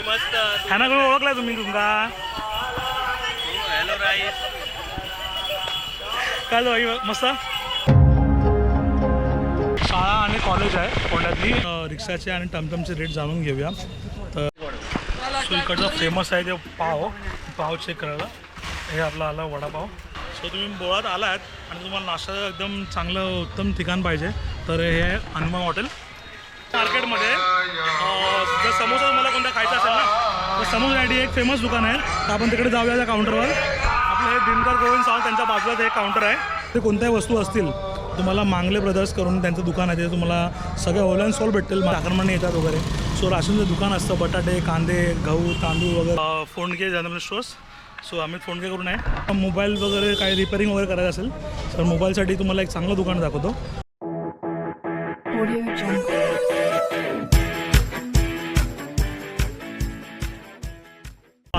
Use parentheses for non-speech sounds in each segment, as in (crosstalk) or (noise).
मी मस्त. ओळखलाय तुम्ही तुमका हॅलो राईस काय मस्त? शाळा आणि कॉलेज आहे कोंड्यातली अं, रिक्षाचे आणि टमटमचे रेट जाणून घेऊया. तर सो इकडचा फेमस आहे ते पाव. पाव चेक करायला. हे आपला आला वडापाव. सो तुम्ही बोळात आलात आणि तुम्हाला नाश्ता एकदम चांगलं उत्तम ठिकाण पाहिजे. तर हे हनुमान हॉटेल. मार्केटमध्ये तर जर समोसा मला कोणता खायचा असेल ना? तर समोसाठी एक फेमस दुकान आहे. तर आपण तिकडे जाऊया त्या काउंटरवर आपलं हे दिनकर गोविंद सावंत त्यांच्या बाजूला एक काउंटर आहे. ते कोणत्याही वस्तू असतील तुम्हाला मांगले ब्रदर्स करून त्यांचं दुकान आहे. ते तुम्हाला सगळे ऑनलाईन अँड भेटतील. भेटेल आक्रमण येतात वगैरे. सो राशनचं दुकान असतं बटाटे कांदे गहू तांदूळ वगैरे. फोनके जनरल स्टोर्स सो अमित फोनके करून आहे. मोबाईल वगैरे काही रिपेअरिंग वगैरे करायचं असेल तर मोबाईलसाठी तुम्हाला एक चांगलं दुकान दाखवतो.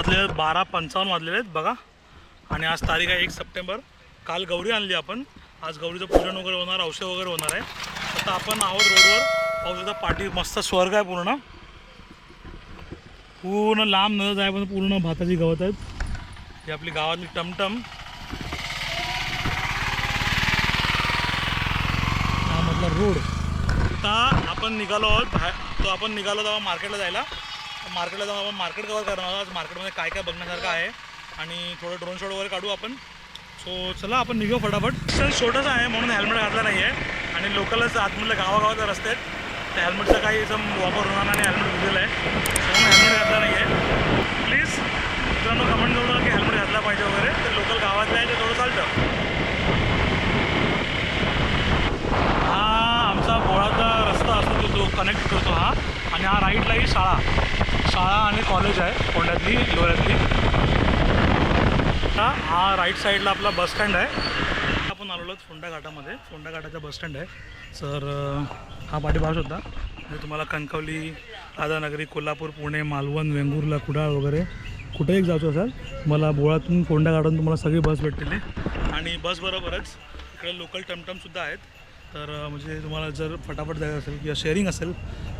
वाजले बारा पंचावन्न वाजलेले आहेत बघा. आणि आज तारीख आहे एक सप्टेंबर. काल गौरी आणली आपण. आज गौरीचं पूजन वगैरे होणार औषध वगैरे होणार आहे. आता आपण आहोत रोडवर. पावसाचा पाठी मस्त स्वर्ग आहे पूर्ण. पूर्ण लांब नजर आहे पण पूर्ण भाताची गवत आहेत. ही आपली गावातली टमटम. हा मधला रोड. आता आपण निघालो आहोत बाहेर. तो आपण निघालो तेव्हा मार्केटला जायला. मार्केटला जाऊन आपण मार्केट कवर करणार आहोत. आज मार्केटमध्ये काय काय बघण्यासारखं आहे आणि थोडं ड्रोन शॉट वगैरे काढू आपण. सो चला आपण निघू फटाफट. सर छोटंसं आहे म्हणून हेल्मेट घातला नाही आहे आणि लोकलच आतमधल्या गावागावाचा रस्ते आहेत. त्या हेल्मेटचा काही एकदम वापर होणार नाही हेल्मेट दिलेलं आहे. म्हणून हेल्मेट घातला नाही आहे प्लीज मित्रांनो कमेंट करून की हेल्मेट घातला पाहिजे वगैरे तर लोकल गावातलं आहे ते थोडं चालतं. हा आमचा बोळाचा रस्ता असतो तो- तो कनेक्ट करतो हा. आणि हा राईटलाही शाळा. शाळा आणि कॉलेज आहे कोंड्यातली लोह्यातली आता हा राईट साईडला आपला बस स्टँड आहे. आपण आलेलो आहोत फोंडा घाटामध्ये. फोंडा घाटाचा बस स्टँड आहे. सर हा पाठीभाष होता शकता म्हणजे तुम्हाला कणकवली राधानगरी कोल्हापूर पुणे मालवण वेंगुर्ला कुडाळ वगैरे कुठेही जायचो असाल मला बोळातून फोंडा घाटातून तुम्हाला सगळी बस भेटतील. आणि बसबरोबरच इकडे लोकल टमटमसुद्धा आहेत. तर म्हणजे तुम्हाला जर फटाफट जायचं असेल किंवा शेअरिंग असेल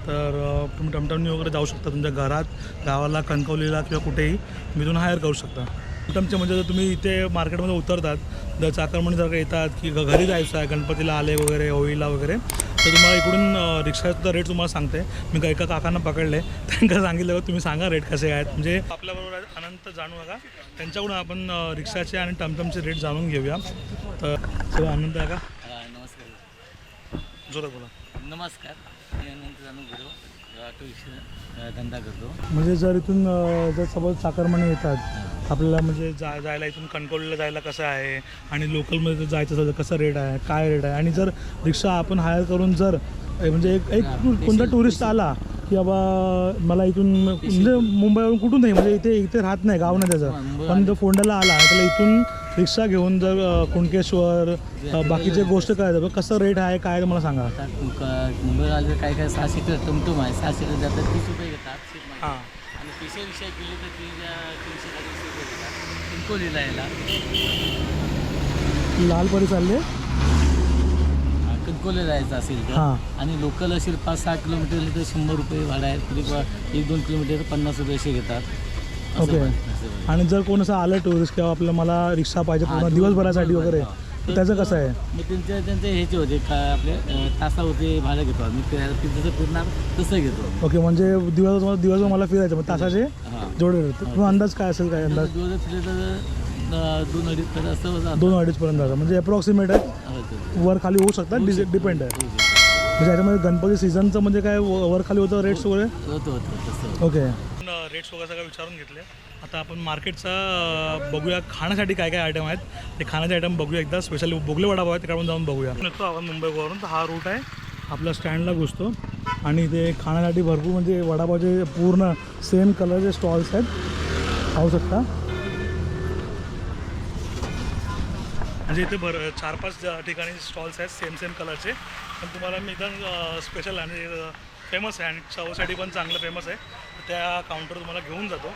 तर तुम्ही टमटमनी वगैरे जाऊ शकता तुमच्या घरात गावाला कणकवलीला किंवा कुठेही. तुम्ही इथून हायर करू शकता. टमटमचे म्हणजे जर तुम्ही इथे मार्केटमध्ये उतरतात जर चाकरमणी जर का येतात की घरी जायचं आहे गणपतीला आले वगैरे होळीला वगैरे तर तुम्हाला इकडून रिक्षाचा रेट तुम्हाला सांगते. मी का एका काकांना पकडले त्यांना सांगितलं तुम्ही सांगा रेट कसे आहेत. म्हणजे आपल्याबरोबर अनंत जाणू नका. त्यांच्याकडून आपण रिक्षाचे आणि टमटमचे रेट जाणून घेऊया. तर अनंत आनंद आहे का? जोरात बोला. नमस्कार. मी अनंत जानू गुरव ऑटो रिक्षा धंदा करतो. म्हणजे जर इथून जर सपोज चाकरमाने येतात आपल्याला म्हणजे जा जायला इथून कणकवलीला जायला कसं आहे? आणि लोकलमध्ये जर जायचं असेल तर कसं रेट आहे? काय रेट आहे? आणि जर रिक्षा आपण हायर करून जर म्हणजे एक एक कोणता टुरिस्ट आला की बाबा मला इथून म्हणजे मुंबईवरून कुठून नाही म्हणजे इथे इथे राहत नाही गाव नाही त्याचं. पण जर फोंड्याला आला त्याला इथून रिक्षा घेऊन जर कुणकेश्वर बाकीचे गोष्ट करायचं कसं रेट आहे काय मला सांगा. मुंबईला आले काय काय सहा सीटर टमटम आहे सहा सीटर जातात तीस रुपये घेतात. हां. आणि पिशे रिक्षा गेली तर ती तीनशे चाळीस रुपये घेतात. पिंकोलीला यायला लालपरी चालले? हा, कणकोलीला जायचं असेल तर. हां. आणि लोकल असेल पाच सहा किलोमीटर तर शंभर रुपये भाडं आहे तरी एक दोन किलोमीटर पन्नास रुपये असे घेतात. ओके. आणि जर कोण असं आलं टुरिस्ट किंवा आपलं मला रिक्षा पाहिजे हा, पूर्ण दिवस- दिवसभरासाठी वगैरे. तर त्याचं कसं आहे? मग त्यांचे त्यांचे ह्याचे होते का आपले अं, तासावरती भाडं घेतो आम्ही. फिरायला जसं फिरणार तसं घेतो ओके म्हणजे दिवस दिवसभर मला फिरायचं मग तासाचे हां. जोडे तुम्ही अंदाज काय असेल काय अंदाज? दिवस फिरले तर अं, दोन अडीच तास असं जातं. दोन अडीच पर्यंत जातं. म्हणजे अप्रॉक्सिमेट आहे. हो, वर खाली होऊ शकतात. डिपेंड आहे. म्हणजे याच्यामध्ये गणपती सीझनचं म्हणजे काय व- वर खाली होतं रेट्स वगैरे? होतं होतं तसं. ओके. रेट्स वगैरे सगळं विचारून घेतले. आता आपण मार्केटचा बघूया खाण्यासाठी काय काय आयटम आहेत. ते खाण्याचे आयटम बघूया एकदा स्पेशली बोगले वडापाव आहे तिकडून जाऊन बघूया. निघतो आपण मुंबईवरून तर हा रूट आहे. आपल्या स्टँडला घुसतो. आणि ते खाण्यासाठी भरपूर म्हणजे वडापावचे पूर्ण सेम कलरचे स्टॉल्स आहेत. पाहू शकता. म्हणजे इथे भर चार पाच ठिकाणी स्टॉल्स आहेत सेम सेम कलरचे पण तुम्हाला मी एकदम स्पेशल आणि फेमस आहे आणि चवसाठी पण चांगलं फेमस आहे. त्या काउंटर तुम्हाला घेऊन जातो.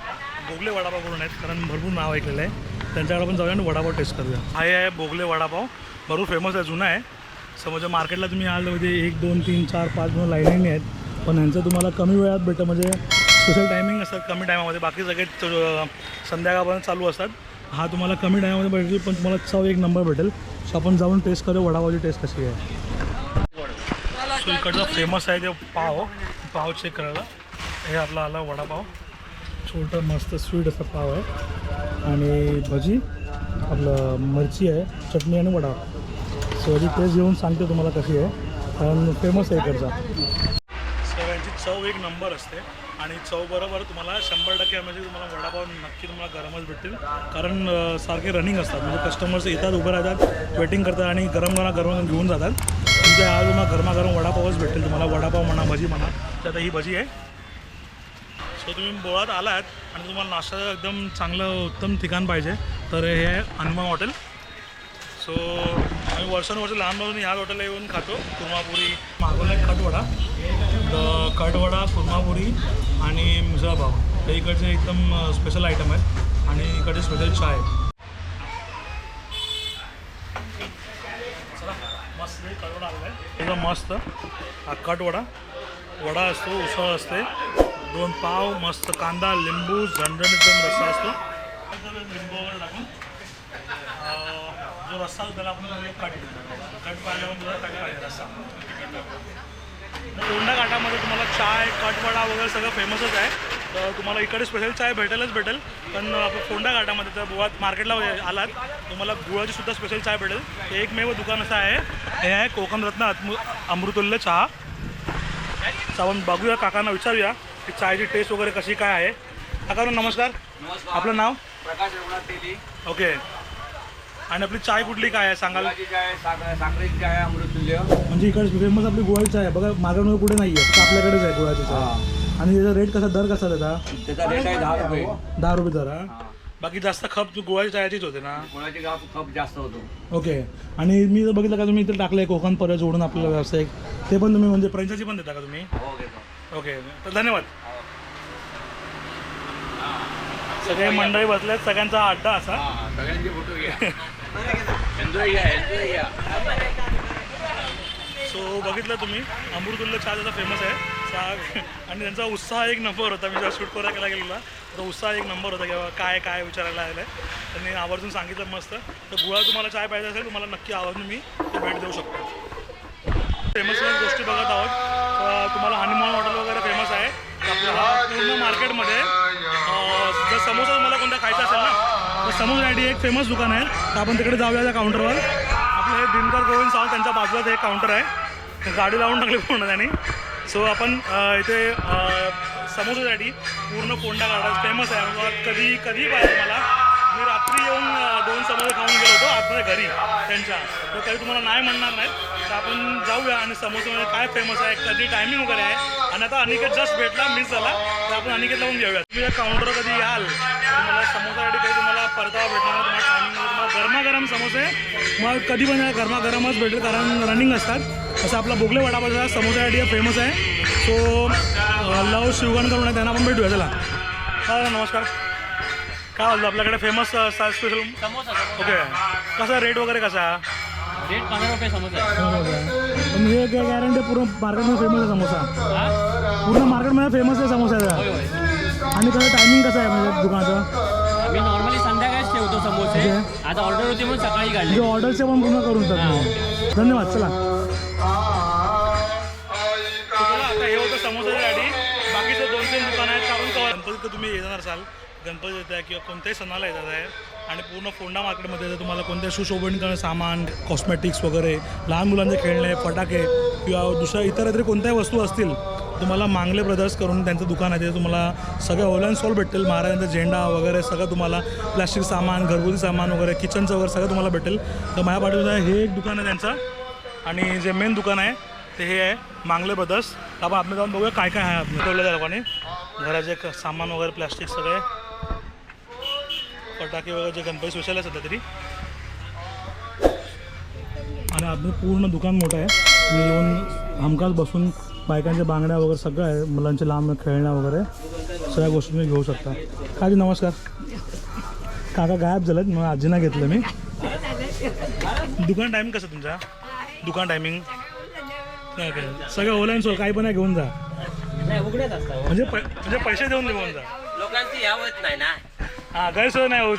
बोगले वडापाव करून आहेत कारण भरपूर नाव ऐकलेलं आहे. त्यांच्याकडे पण जाऊया आणि वडापाव टेस्ट करूया. हा आहे बोगले वडापाव. भरपूर फेमस आहे जुना आहे. समजा मार्केटला तुम्ही आलं म्हणजे एक दोन तीन चार पाच दोन लाईनही आहेत. पण ह्यांचं तुम्हाला कमी वेळात भेटतं म्हणजे स्पेशल टायमिंग असतात कमी टायमामध्ये बाकी सगळे संध्याकाळपर्यंत चालू असतात. हा तुम्हाला कमी टायमामध्ये भेटेल पण तुम्हाला चव एक नंबर भेटेल. सो आपण जाऊन टेस्ट करू वडापावची टेस्ट कशी आहे. सो इकडचं फेमस आहे ते पाव पाव चेक करायला. हे आपला आला वडापाव. छोटं मस्त स्वीट असं पाव आहे. आणि भजी आपलं मिरची आहे चटणी आणि वडा. सो याची तेच घेऊन सांगते तुम्हाला कशी आहे. कारण फेमस आहे इकडचा. सगळ्यांची चव एक नंबर असते. आणि चव बरोबर तुम्हाला शंभर टक्के म्हणजे तुम्हाला वडापाव नक्की तुम्हाला गरमच भेटतील. कारण सारखे रनिंग असतात. म्हणजे कस्टमर्स येतात उभे राहतात वेटिंग करतात आणि गरम गरम गरम घेऊन जातात. तुमच्या आज तुम्हाला गरमागरम वडापावच भेटेल तुम्हाला. वडापाव म्हणा भजी म्हणा. तर ही भजी आहे. सो तुम्ही बोळात आलात आणि तुम्हाला नाश्ता एकदम चांगलं उत्तम ठिकाण पाहिजे. तर हे आहे हनुमान हॉटेल. सो आम्ही वर्षानुवर्ष लहानपासून ह्याच हॉटेलला येऊन खातो. कुर्मापुरी मागवला कटवडा. कटवडा कुर्मापुरी आणि मिसळपाव. हे इकडचे एकदम स्पेशल आयटम आहेत. आणि इकडचे स्पेशल चाय आहे आहे एकदम मस्त. हा कटवडा वडा. असतो उसळ असते. दोन पाव मस्त कांदा लिंबू झंडण एकदम रस्सा असतो. लिंबू वगैरे टाकून जो रस्सा असतो त्याला आपण कट कट पाहिल्यावर तुला कट पाहिजे रस्सा. कोंडा घाटामध्ये तुम्हाला चाय कटवडा वगैरे सगळं फेमसच आहे. तर तुम्हाला इकडे स्पेशल चाय भेटेलच भेटेल. पण आपण फोंडा घाटामध्ये तर बुवात मार्केटला आलात. तुम्हाला गुळाची सुद्धा स्पेशल चाय भेटेल. हे एकमेव दुकान असं आहे. हे आहे कोकणरत्न अत्मु अमृतुल्य चहा. आपण बघूया काकांना विचारूया की चायची टेस्ट वगैरे कशी काय आहे. काका नमस्कार. आपलं नाव? प्रकाश रघुनाथ तेली. ओके आणि आपली चाय कुठली काय आहे सांगाल? साखरेची चाय अमृतुल्य. म्हणजे इकडे फेमस आपली गुळाची चाय आहे. बघा मागवणं कुठे नाही आहे आपल्याकडेच आहे गुळाची चाय. आणि त्याचा रेट कसा दर कसा त्याचा? त्याचा रेट आहे दहा रुपये. दहा रुपये दर हा? बाकी जास्त खप गुळाची चायचीच होते ना? गुळाची गाव खप जास्त होतो. ओके. आणि मी जर बघितलं का तुम्ही इथे टाकलंय कोकण परत जोडून आपल्याला व्यावसायिक ते पण तुम्ही म्हणजे फ्रँचायझी पण देता का तुम्ही? हो घेतो ओके. तर धन्यवाद. सगळे मंडळी बसल्यात सगळ्यांचा अड्डा असा. हा सगळ्यांचे फोटो घ्या. (laughs) एन्जॉय घ्या एन्जॉय घ्या. सो बघितलं तुम्ही अमृतुल्य चहा त्याचा फेमस आहे. चहा (laughs) आणि त्यांचा उत्साह एक नंबर होता. मी जेव्हा शूट करायला गेलेला तर उत्साह एक नंबर होता किंवा काय काय विचारायला आलं आहे त्यांनी आवर्जून सांगितलं मस्त. तर गुळा तुम्हाला चाय पाहिजे असेल तुम्हाला नक्की आवर्जून मी ते भेट देऊ शकतो. फेमस गोष्टी बघत आहोत. तुम्हाला हनुमान हॉटेल वगैरे फेमस आहे. आपल्याला पूर्ण मार्केटमध्ये जर समोसा तुम्हाला कोणता खायचा असेल ना तर आयडी एक फेमस दुकान आहे. तर आपण तिकडे जाऊया त्या काउंटरवर आपलं हे दिनकर गोविंद सावंत त्यांच्या बाजूला एक काउंटर आहे. गाडी लावून टाकली पूर्ण त्यांनी. सो आपण इथे समोसासाठी पूर्ण कोंडा गार्डन फेमस आहे. मग कधी कधी पाहिजे मला मी रात्री येऊन दोन समोसे खाऊन गेलो होतो आतमध्ये घरी त्यांच्या. तर काही तुम्हाला नाही म्हणणार नाहीत. तर आपण जाऊया आणि समोसामध्ये काय फेमस आहे कधी टायमिंग वगैरे आहे. आणि आता अनिकेत जस्ट भेटला मिस झाला. तर आपण अनिकेत लावून घेऊया तुम्ही या काउंटरवर कधी याल? मला तुम्हाला समोसासाठी काही तुम्हाला परतावा भेटणार तुम्हाला टायमिंग तुम्हाला गरमागरम समोसे. मग कधी पण गरमागरमच भेटेल कारण रनिंग असतात. असं आपला बोगले वडापावचा समोसासाठी फेमस आहे. सो लव शिवगण करून आहे त्यांना आपण भेटूया चला. हा नमस्कार. काय बोलतो आपल्याकडे फेमस स्पेशल समोसा ओके कसा रेट वगैरे कसा? रेट पंधरा रुपये समोसा पण हे गॅरंटी पूर्ण मार्केटमध्ये फेमस आहे समोसा? पूर्ण मार्केटमध्ये फेमस आहे समोसा होय आणि कसं टायमिंग कसं आहे म्हणजे दुकानाचं? आम्ही नॉर्मली संध्याकाळीच ठेवतो समोसे. आता ऑर्डर होती म्हणून सकाळी काढले. म्हणजे ऑर्डरचे पण पूर्ण करून टाकतो धन्यवाद चला, आता हे होतं समोसाची गाडी. बाकीचे दोन तीन दुकान आहेत कारण का गणपतीत तुम्ही येणार असाल गणपती येत आहे किंवा कोणत्याही सणाला येतात आहे. आणि पूर्ण फोंडा मार्केटमध्ये जर तुम्हाला कोणत्या सुशोभनीकरण सामान कॉस्मेटिक्स वगैरे लहान मुलांचे खेळणे फटाके किंवा दुसऱ्या इतर इतर कोणत्याही वस्तू असतील तुम्हाला मांगले ब्रदर्स करून त्यांचं दुकान आहे तिथे तुम्हाला सगळं ऑनलाईन सॉल भेटेल महाराजांचा झेंडा वगैरे सगळं तुम्हाला प्लास्टिक सामान घरगुती सामान वगैरे किचनचं वगैरे सगळं तुम्हाला भेटेल. तर माझ्या पाठीमध्ये हे एक दुकान आहे त्यांचं. आणि जे मेन दुकान आहे ते हे आहे मांगले ब्रदर्स तर आपण आपल्या जाऊन बघूया काय काय आहे आपलं. ठेवलं त्या लोकांनी. घराचे क- सामान वगैरे प्लास्टिक सगळे. फटाके वगैरे जे गणपती स्पेशल आहे सध्या तरी. आणि आपलं पूर्ण दुकान मोठं आहे. मी येऊन हमखास बसून बायकांच्या बांगड्या वगैरे सगळं आहे. मुलांचे लांब खेळण्या वगैरे. सगळ्या गोष्टी तुम्ही घेऊ शकता. काजी नमस्कार. काका गायब झालं मग आजीना घेतलं मी. दुकान टाईम कसं तुमचा? दुकान टायमिंग नाही काय सगळं ऑनलाईन सो काही पण आहे घेऊन जा. नाही असतात म्हणजे प- म्हणजे पैसे देऊन निघून जा. लोकांची यावत नाही ना. हां गैरसोय नाही होत.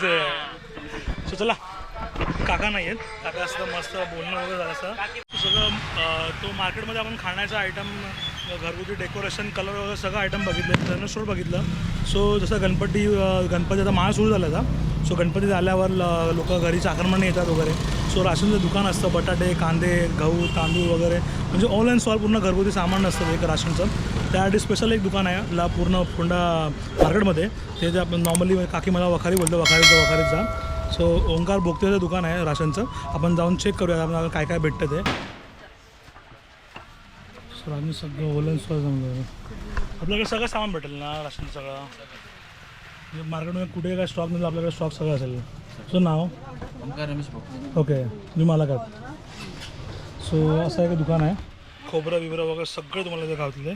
सो चला काका नाही आहेत. काका असतं मस्त बोलणं वगैरे झालं असतं. सगळं अं, तो मार्केटमध्ये आपण खाण्याचा आयटम घरगुती डेकोरेशन कलर वगैरे सगळं आयटम बघितले स्टोर बघितलं. सो जसं गणपती अं, गणपती आता माळ सुरू झाला होता. सो गणपती झाल्यावर लोक घरी चाकरमाने येतात वगैरे. सो राशनचं दुकान असतं बटाटे कांदे गहू तांदूळ वगैरे. म्हणजे ऑल अँड सॉल पूर्ण घरगुती सामान असतं एक राशनचं. त्यासाठी स्पेशल एक दुकान आहे ला पूर्ण फोंडा मार्केटमध्ये. ते जे आपण नॉर्मली काकी मला वखारी बोलतो वखारीचं जा सो ओंकार भोगतेचं दुकान आहे राशनचं. आपण जाऊन चेक करूया आपल्याला काय काय भेटतं ते. सर आम्ही सगळं ओल अँड सॉल जमलं आपल्याकडे सगळं सामान भेटेल ना राशन सगळं? मार्केटमध्ये कुठे काय स्टॉक म्हणजे आपल्याकडे स्टॉक सगळं असेल. सो नाव? रमेश भाऊ. ओके तुम्ही मला का सो असं एक दुकान आहे. खोबरं बिबरं वगैरे सगळे तुम्हाला ते गावतले.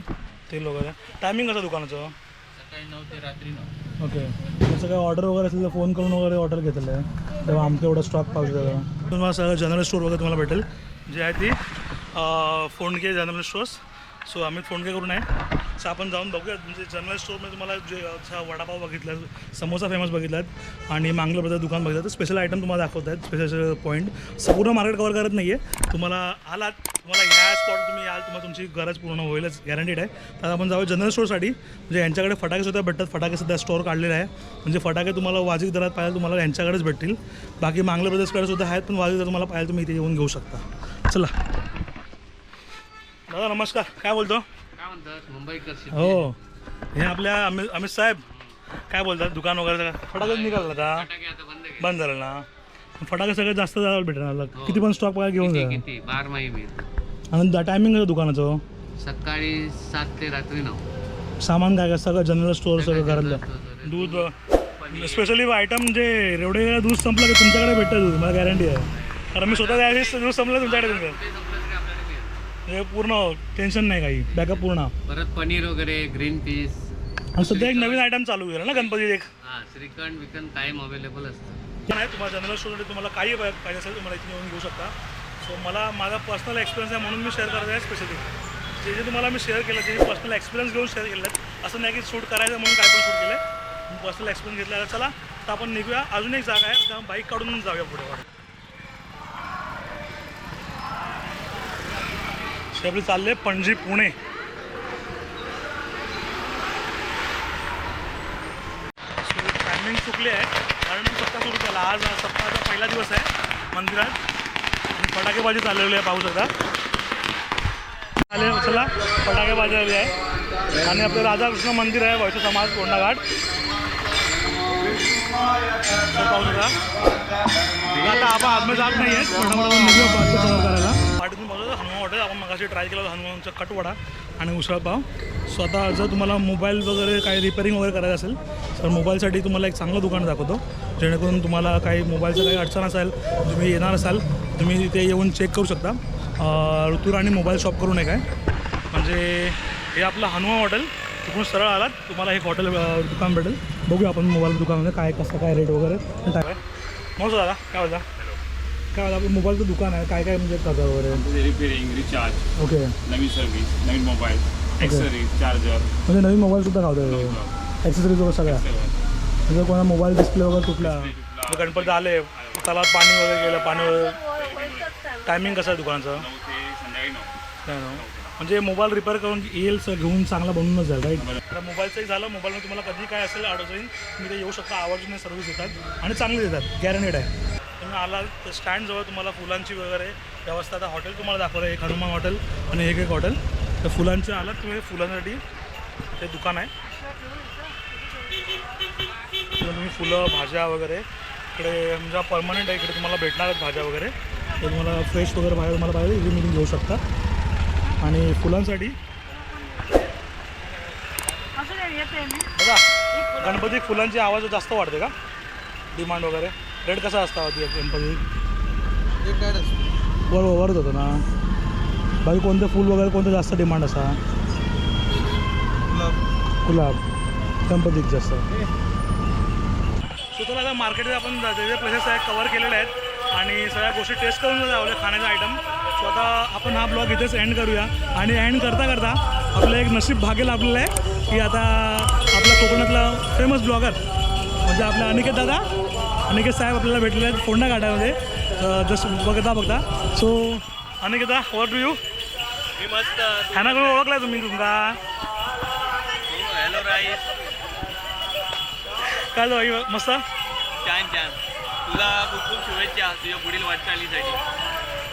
तेल वगैरे टायमिंग कसं दुकानाचं? सकाळी नऊ ते रात्री नऊ. ओके जसं काय ऑर्डर वगैरे असेल तर फोन करून वगैरे ऑर्डर घेतलं आहे. तेव्हा आमचं एवढं स्टॉक पाहिजे तुम्हाला सगळं जनरल स्टोर वगैरे तुम्हाला भेटेल. जे आहे ती अं, फोंडके जनरल स्टोर्स सो आम्ही फोंडके करून आहे सो आपण जाऊन बघूया म्हणजे जनरल स्टोरमध्ये तुम्हाला जे अच्छा वडापाव बघितला समोसा फेमस बघितलात आणि मांगलं बद्दल दुकान बघितलं तर स्पेशल आयटम तुम्हाला दाखवत आहेत स्पेशल पॉईंट पूर्ण मार्केट कवर करत नाही आहे तुम्हाला आलात तुम्हाला ह्या स्पॉट तुम्ही याल तुम्हाला तुमची गरज पूर्ण होईलच गॅरंटीड आहे. तर आपण जाऊ जनरल स्टोरसाठी म्हणजे यांच्याकडे फटाके सुद्धा भेटतात फटाके सध्या स्टोअर काढलेला आहे. म्हणजे फटाके तुम्हाला वाजिक दरात पाहिजे तुम्हाला यांच्याकडेच भेटतील. बाकी मांगलं ब्रदर्सकडे सुद्धा आहेत पण वाजिक दर तुम्हाला पाहिजे तुम्ही इथे येऊन घेऊ शकता. चला. दादा नमस्कार. काय बोलतो? हो. हे आपल्या अमित अमित साहेब. काय बोलतात? दुकान वगैरे फटाकेच निघाला आता. बंद झालं ना. फटाके सगळं जास्त जायला भेटणार किती पण स्टॉक बघा घेऊन जा. किती? बार माही मी. आणि टायमिंग कसं दुकानाचं. सकाळी सात ते रात्री नऊ. सामान काय काय सगळं जनरल स्टोअर सगळं घरातलं. दूध स्पेशली आयटम जे रेवडे दूध संपलं की तुमच्याकडे भेटतं दूध? मला गॅरंटी आहे. कारण मी स्वतः दूध संपलं तुमच्याकडे तुमचं ते संपलं तरी आपल्याला मिळेल. हे पूर्ण टेन्शन नाही काही. बॅकअप पूर्ण. परत पनीर वगैरे ग्रीन पीस आणि सध्या एक नवीन आयटम चालू केलं ना गणपती एक. हा श्रीखंड विकंड कायम अवेलेबल असतं. आहे तुम्हाला जनरल स्टोरमध्ये तुम्हाला काही पाहिजे असेल तुम्हाला इथे येऊन घेऊ शकता. सो मला माझा पर्सनल एक्सपिरियन्स आहे म्हणून मी शेअर करत आहे स्पेशली जे जे तुम्हाला मी शेअर केलं ते पर्सनल एक्सपिरियन्स घेऊन शेअर केलं असं नाही की शूट करायचं म्हणून काय पण शूट केलं मी पर्सनल एक्सपिरियन्स घेतला चला तर आपण निघूया. अजून एक जागा आहे त्या बाईक काढून जाऊया पुढे. वर So, आपले चालले पणजी पुणे. टायमिंग चुकली आहे कारण सप्ताह सुरू केला. आज सप्ताहाचा पहिला दिवस आहे मंदिरात. फटाकेबाजी चाललेली आहे पाहू शकता. आले चला फटाकेबाजी आली आहे. आणि आपलं राधाकृष्ण मंदिर आहे वैष्णव समाज कोंडाघाट पाहू शकता. आता आपण आतमध्ये जात नाही आहे फटाफट निघूया करायला. हॉटेल आपण मगाशी ट्राय केला हनुमानचा कटवडा आणि उसळपाव स्वतः जर तुम्हाला मोबाईल वगैरे काही रिपेअरिंग वगैरे करायचं असेल तर मोबाईलसाठी तुम्हाला एक चांगलं दुकान दाखवतो. जेणेकरून तुम्हाला काही मोबाईलचं काही अडचण असेल तुम्ही येणार असाल तुम्ही इथे येऊन चेक करू शकता. ऋतुराणी मोबाईल शॉप करून एक आहे. म्हणजे हे आपलं हनुमान हॉटेल तिकडून सरळ आलात तुम्हाला एक हॉटेल दुकान भेटेल. बघूया आपण मोबाईल दुकानामध्ये काय कसं काय रेट वगैरे. मस्त दादा काय होता काय होता आपलं मोबाईलचं दुकान आहे. काय काय म्हणजे कसं वगैरे? Repairing recharge okay. नवीन सर्व्हिस नवीन मोबाईल ॲक्सेसरीज चार्जर म्हणजे नवीन मोबाईलसुद्धा गावतो ॲक्सेसरीज वगैरे. सगळ्या. म्हणजे कोणा मोबाईल डिस्प्ले वगैरे तुटला. गणपती आले. तलावात पाणी वगैरे गेलं. पाणी वगैरे टायमिंग कसं आहे दुकानाचं? नऊ ते संध्याकाळी नऊ. काय नाव? म्हणजे मोबाईल रिपेअर करून येईल सर घेऊन चांगला बनवूनच जाईल राईट तर मोबाईलचंही झालं. मोबाईलमध्ये तुम्हाला कधी काय असेल अडचण तुम्ही ते येऊ शकता. आवर्जून सर्व्हिस देतात आणि चांगली देतात. गॅरंटेड आहे. तुम्ही आला तर स्टँडजवळ तुम्हाला फुलांची वगैरे व्यवस्था आता हॉटेल तुम्हाला दाखवलं एक हनुमान हॉटेल आणि एक एक हॉटेल तर फुलांचे आलात तुम्ही फुलांसाठी ते दुकान आहे. तुम्ही फुलं भाज्या वगैरे इकडे म्हणजे परमनंट आहे इकडे तुम्हाला भेटणार आहेत भाज्या वगैरे. तर तुम्हाला फ्रेश वगैरे बाहेर तुम्हाला पाहिजे इथे मिळून घेऊ शकता. आणि फुलांसाठी बघा गणपती फुलांची आवाज जास्त वाढते का? डिमांड वगैरे. रेट कसा असता होती गणपती बरोबर वरच होतं ना. बाकी कोणतं फुल वगैरे कोणतं जास्त डिमांड असा? गुलाब. गणपतीत जास्त. सो आता मार्केटमध्ये आपण जे जे प्लेसेस आहेत कवर केलेले आहेत. आणि सगळ्या गोष्टी टेस्ट करून जावल्या खाण्याचा आयटम सो आता आपण हा ब्लॉग इथेच एंड करूया. आणि एंड करता करता आपलं एक नशीब भागेल आपल्याला आहे की आता आपला कोकणातला फेमस ब्लॉगर म्हणजे आपला अनिकेत दादा अनिकेत साहेब आपल्याला भेटलेले आहेत फोंडा घाटामध्ये. जसं बघता बघता. So Aniketa what do you मी मस्त. ह्यानाकडून ओळखलाय तुम्ही तुमका? हॅलो राईस. काय झालं बाई, मस्त? छान छान. तुला खूप खूप शुभेच्छा. तुझ्या पुढील वाटचालीसाठी.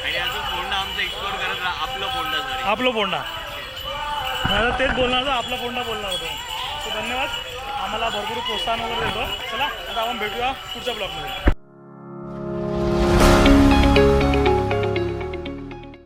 आणि अजून फोंडा आमचं एक्सप्लोर करत राहा. आपलं फोंडा आपलं फोंडा. मला तेच बोलणार होतं. आपला फोंडा बोलणार होतो. सो धन्यवाद. आम्हाला भरपूर प्रोत्साहन वगैरे देतो चला आता आपण भेटूया पुढच्या ब्लॉगमध्ये.